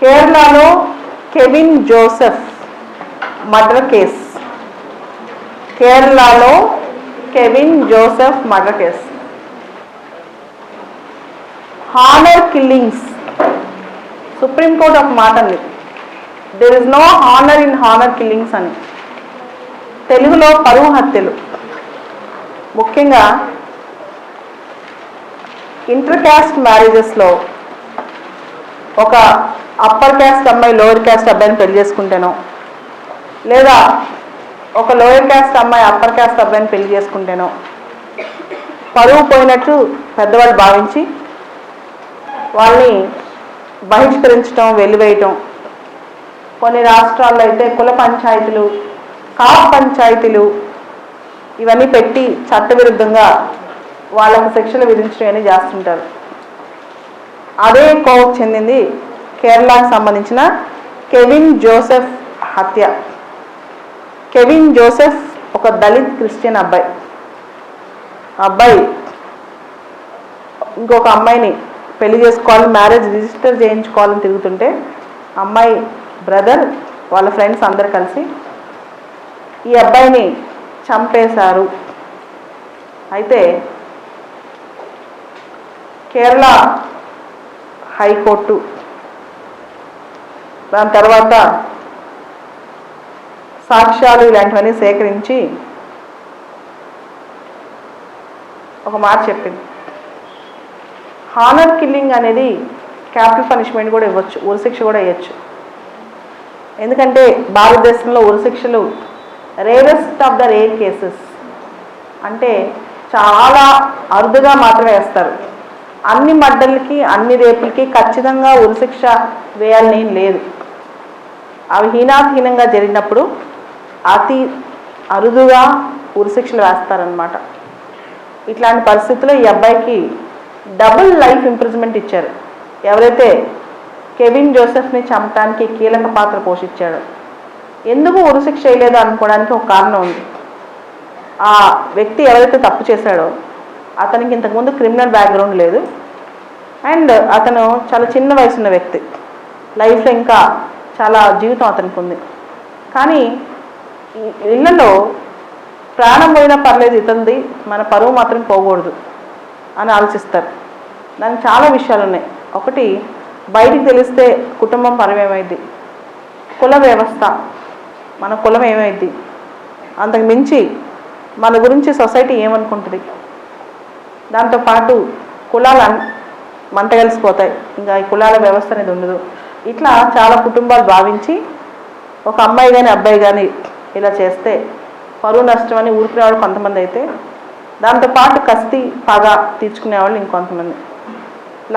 కేరళలో Kevin Joseph murder case. కేరళలో Kevin Joseph murder case. Honour killings. Supreme court ఒక మాట అంది. There is no honour in honour killings అని. తెలుగులో పరువు హత్యలు. ముఖ్యంగా ఇంటర్ క్యాస్ట్ మ్యారేజెస్లో ఒక అప్పర్ క్యాస్ట్ అమ్మాయి లోయర్ క్యాస్ట్ అబ్బాయిని పెళ్ళి చేసుకుంటేనో లేదా ఒక లోయర్ క్యాస్ట్ అమ్మాయి అప్పర్ క్యాస్ట్ అబ్బాయిని పెళ్ళి చేసుకుంటేనో పరువు పోయినట్టు పెద్దవాళ్ళు భావించి వాళ్ళని బహిష్కరించడం వెలివేయటం. కొన్ని రాష్ట్రాల్లో అయితే కుల పంచాయతీలు కాప్ పంచాయతీలు ఇవన్నీ పెట్టి చట్టవిరుద్ధంగా వాళ్ళకు శిక్షలు విధించడం అని చేస్తుంటారు. అదే కోవకు చెందింది కేరళకు సంబంధించిన కెవిన్ జోసెఫ్ హత్య. కెవిన్ జోసెఫ్ ఒక దళిత్ క్రిస్టియన్ అబ్బాయి. అబ్బాయి ఇంకొక అమ్మాయిని పెళ్ళి చేసుకోవాలి మ్యారేజ్ రిజిస్టర్ చేయించుకోవాలని తిరుగుతుంటే అమ్మాయి బ్రదర్ వాళ్ళ ఫ్రెండ్స్ అందరు కలిసి ఈ అబ్బాయిని చంపేశారు. అయితే కేరళ హైకోర్టు దాని తర్వాత సాక్ష్యాలు ఇలాంటివన్నీ సేకరించి ఒక మాట చెప్పింది. హానర్ కిల్లింగ్ అనేది క్యాపిటల్ పనిష్మెంట్ కూడా ఇవ్వచ్చు ఉరిశిక్ష కూడా ఇవ్వచ్చు ఎందుకంటే భారతదేశంలో ఉరిశిక్షలు rarest of the rare cases. అంటే చాలా అరుదుగా మాత్రమే వేస్తారు. అన్ని మడ్డలకి అన్ని రేపులకి ఖచ్చితంగా ఉరిశిక్ష వేయాలని లేదు. అవి హీనాధీనంగా జరిగినప్పుడు అతి అరుదుగా ఉరిశిక్షలు వేస్తారనమాట ఇట్లాంటి పరిస్థితుల్లో ఈ అబ్బాయికి డబుల్ లైఫ్ ఇంప్రిజ్మెంట్ ఇచ్చారు. ఎవరైతే కెవిన్ జోసెఫ్ని చంపడానికి కీలక పాత్ర పోషించాడో. ఎందుకు ఉరిశిక్ష చేయలేదు అనుకోవడానికి ఒక కారణం ఉంది. ఆ వ్యక్తి ఎవరైతే తప్పు చేశాడో అతనికి ఇంతకుముందు క్రిమినల్ బ్యాక్గ్రౌండ్ లేదు. అండ్ అతను చాలా చిన్న వయసున్న వ్యక్తి. లైఫ్లో ఇంకా చాలా జీవితం అతనికి ఉంది కానీ ఇళ్ళలో ప్రాణం పోయినా పర్లేదు ఇతంది మన పరువు మాత్రం పోకూడదు అని ఆలోచిస్తారు. దానికి చాలా విషయాలు ఉన్నాయి ఒకటి బయటికి తెలిస్తే కుటుంబం పరమేమైంది కుల వ్యవస్థ మన కులం ఏమైంది అంతకు మించి మన గురించి సొసైటీ ఏమనుకుంటుంది? దాంతోపాటు కులాలు మంట కలిసిపోతాయి. ఇంకా ఈ కులాల వ్యవస్థ అనేది ఉండదు. ఇట్లా చాలా కుటుంబాలు భావించి ఒక అమ్మాయి కానీ అబ్బాయి కానీ ఇలా చేస్తే పరువు నష్టం అని ఊరుకునేవాళ్ళు కొంతమంది అయితే దాంతోపాటు కస్తి పగ తీర్చుకునేవాళ్ళు ఇంకొంతమంది.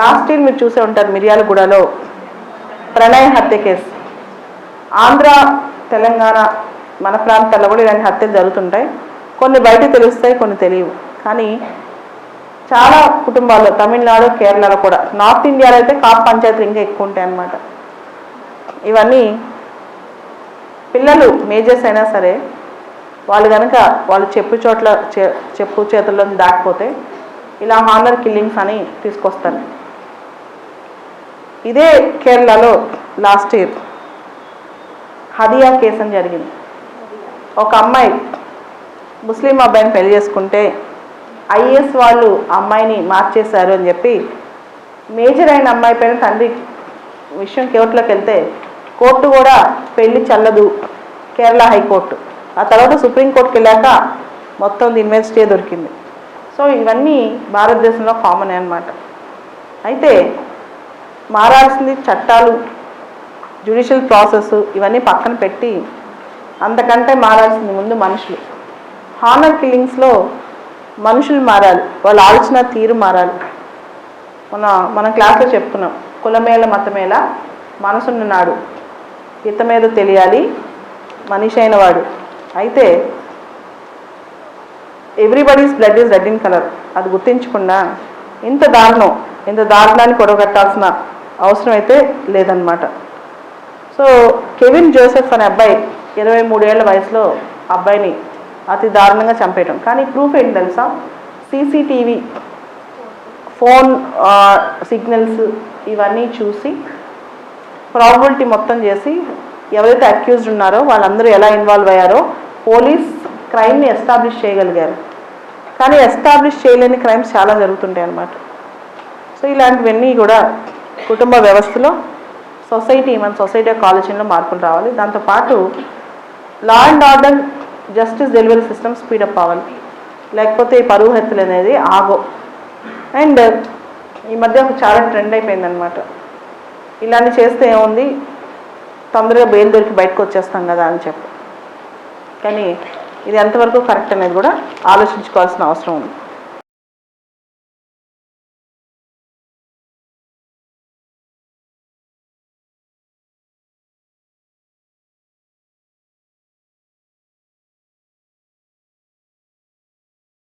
లాస్ట్ ఇయర్ మీరు చూసే ఉంటారు మిర్యాలగూడలో ప్రణయ హత్య కేసు. ఆంధ్ర తెలంగాణ మన ప్రాంతాల్లో కూడా ఇలాంటి హత్యలు జరుగుతుంటాయి. కొన్ని బయట తెలుస్తాయి కొన్ని తెలియవు. కానీ చాలా కుటుంబాల్లో తమిళనాడు కేరళలో కూడా. నార్త్ ఇండియాలో అయితే కాప్ పంచాయతీలు ఇంకా ఎక్కువ ఉంటాయి అన్నమాట. ఇవన్నీ పిల్లలు మేజర్స్ అయినా సరే వాళ్ళు కనుక వాళ్ళు చెప్పు చోట్ల చే- చెప్పు చేతుల్లో దాటిపోతే ఇలా హానర్ కిల్లింగ్స్ అని తీసుకొస్తాను ఇదే కేరళలో లాస్ట్ ఇయర్ హదియా కేసు అని జరిగింది. ఒక అమ్మాయి ముస్లిం అబ్బాయిని పెళ్ళి చేసుకుంటే ఐఏఎస్ వాళ్ళు అమ్మాయిని మార్చేశారు అని చెప్పి మేజర్ అయిన అమ్మాయి పైన తండ్రి విషయం కోర్టులోకి వెళ్తే కోర్టు కూడా పెళ్ళి చల్లదు కేరళ హైకోర్టు. ఆ తర్వాత సుప్రీంకోర్టుకి వెళ్ళాక మొత్తం దీని మీద స్టే దొరికింది. సో ఇవన్నీ భారతదేశంలో కామన్ అనమాట అయితే మారాల్సింది చట్టాలు జ్యుడిషియల్ ప్రాసెస్ ఇవన్నీ పక్కన పెట్టి అంతకంటే మారాల్సింది ముందు మనుషులు. హానర్ కిల్లింగ్స్లో మనుషులు మారాలి వాళ్ళ ఆలోచన తీరు మారాలి. మన మన క్లాస్లో చెప్పుకున్నాం కులమేళ మతమేళ మనసున్ననాడు హితమేదో తెలియాలి మనిషి అయిన వాడు. అయితే everybody's blood is red in colour అది గుర్తించకుండా ఇంత దారుణం ఇంత దారుణాన్ని పొడగట్టాల్సిన అవసరం అయితే లేదనమాట సో కెవిన్ జోసెఫ్ అనే అబ్బాయి ఇరవై మూడేళ్ళ వయసులో అబ్బాయిని అతి దారుణంగా చంపేయటం. కానీ ప్రూఫ్ ఏంటి తెలుసా? సీసీటీవీ ఫోన్ సిగ్నల్స్ ఇవన్నీ చూసి ప్రాబిలిటీ మొత్తం చేసి ఎవరైతే అక్యూజ్డ్ ఉన్నారో వాళ్ళందరూ ఎలా ఇన్వాల్వ్ అయ్యారో పోలీస్ క్రైమ్ని ఎస్టాబ్లిష్ చేయగలిగారు. కానీ ఎస్టాబ్లిష్ చేయలేని క్రైమ్స్ చాలా జరుగుతుంటాయి అన్నమాట. సో ఇలాంటివన్నీ కూడా కుటుంబ వ్యవస్థలో సొసైటీ మన సొసైటీ యొక్క ఆలోచనలో మార్పులు రావాలి. దాంతోపాటు law and order justice delivery system speed up అవ్వాలి. లేకపోతే ఈ పరువు హత్యలు అనేది ఆగో అండ్ ఈ మధ్య ఒక చాలా ట్రెండ్ అయిపోయిందనమాట ఇలాంటి చేస్తే ఏముంది? తొందరగా బెయిల్ దొరికి బయటకు వచ్చేస్తాం కదా అని చెప్పి. కానీ ఇది ఎంతవరకు కరెక్ట్ అనేది కూడా ఆలోచించుకోవాల్సిన అవసరం ఉంది.